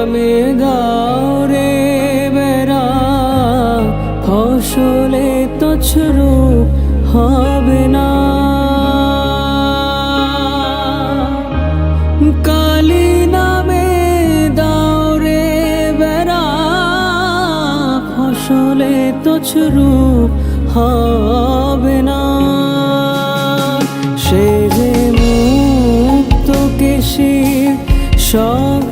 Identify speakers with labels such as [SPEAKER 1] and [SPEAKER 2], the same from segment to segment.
[SPEAKER 1] গ্রামে গাও রে বেড়া, ফসলে তো ছুরুপ হবে না। কালী নামে দাও রে বেড়া, ফসলে তো ছুরুপ হবে না। সে যে মুক্ত কেশির সব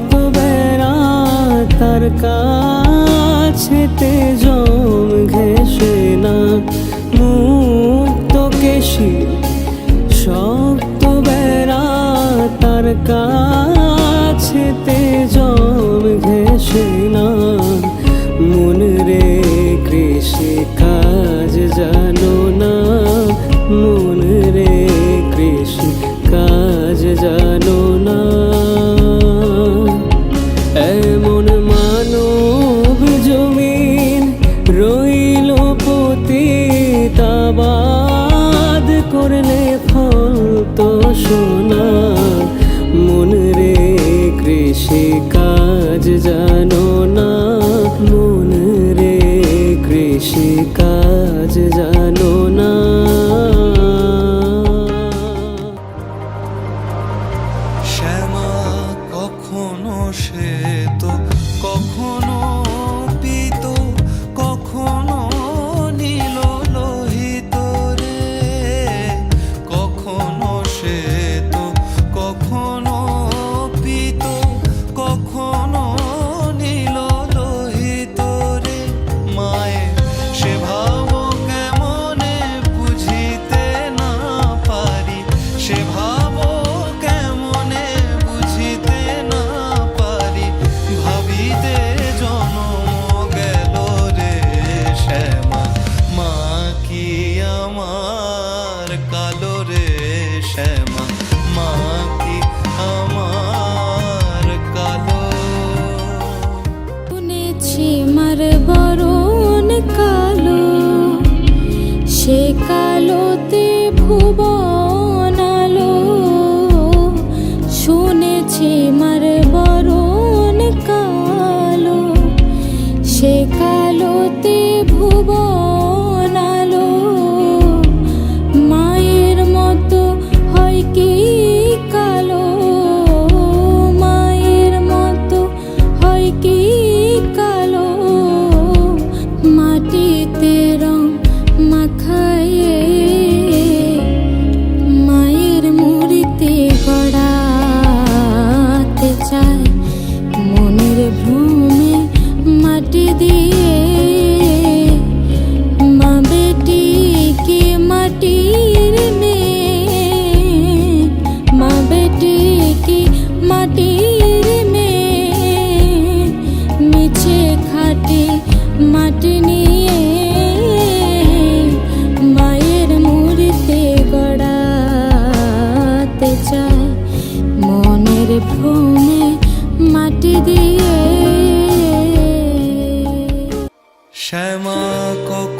[SPEAKER 1] আছে তে জম ঘেসে না। সে কাজ জানো না।
[SPEAKER 2] শ্যামা, কখনো সে তো কখনো পিত কখনো নীল লোহিত রে। কখনো সে সে
[SPEAKER 3] কালোতে ভুবন।
[SPEAKER 2] দিই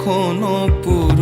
[SPEAKER 2] কখনো পুরো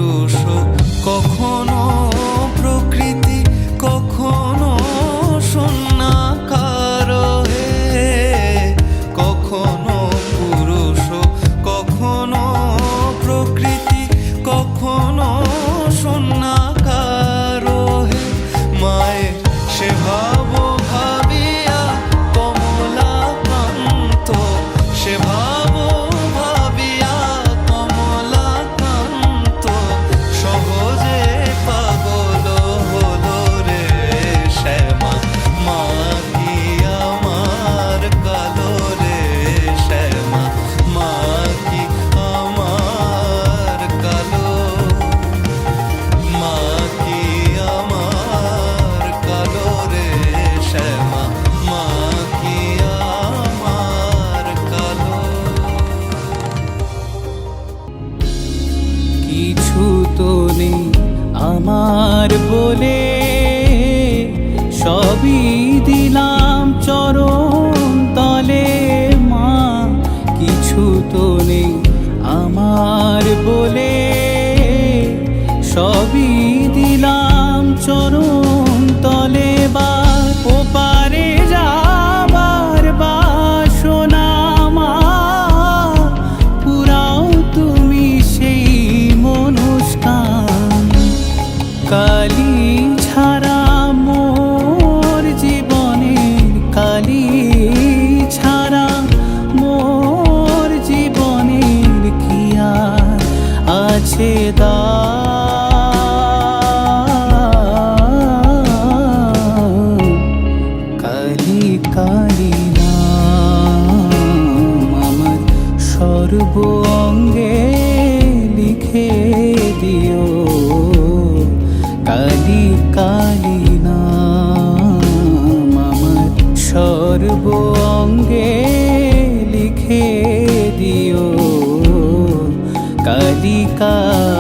[SPEAKER 2] কালি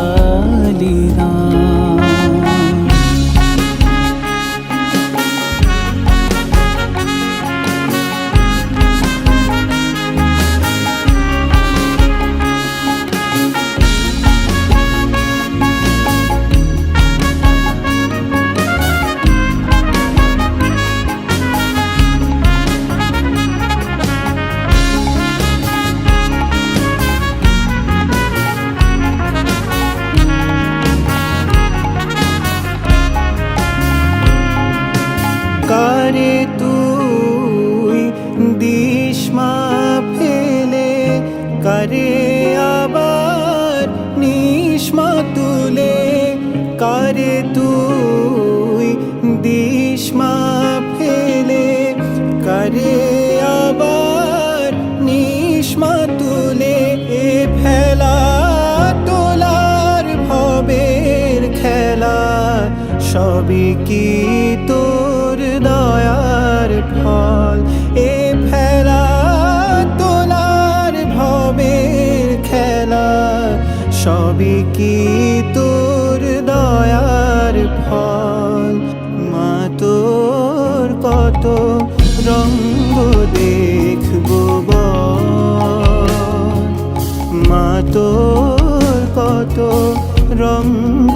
[SPEAKER 4] কারে আবার নিষ্মা তুলে কারে তুই দিশমা ফেলে কারে আবার নিষ্মা তুলে ফেলা তোলার ভবের খেলা সবই কি তোর দয়ার ফেলা? সবই কি তোর দয়ার ফল? মা তোর কত রঙ্গ দেখব মা তোর কত রঙ্গ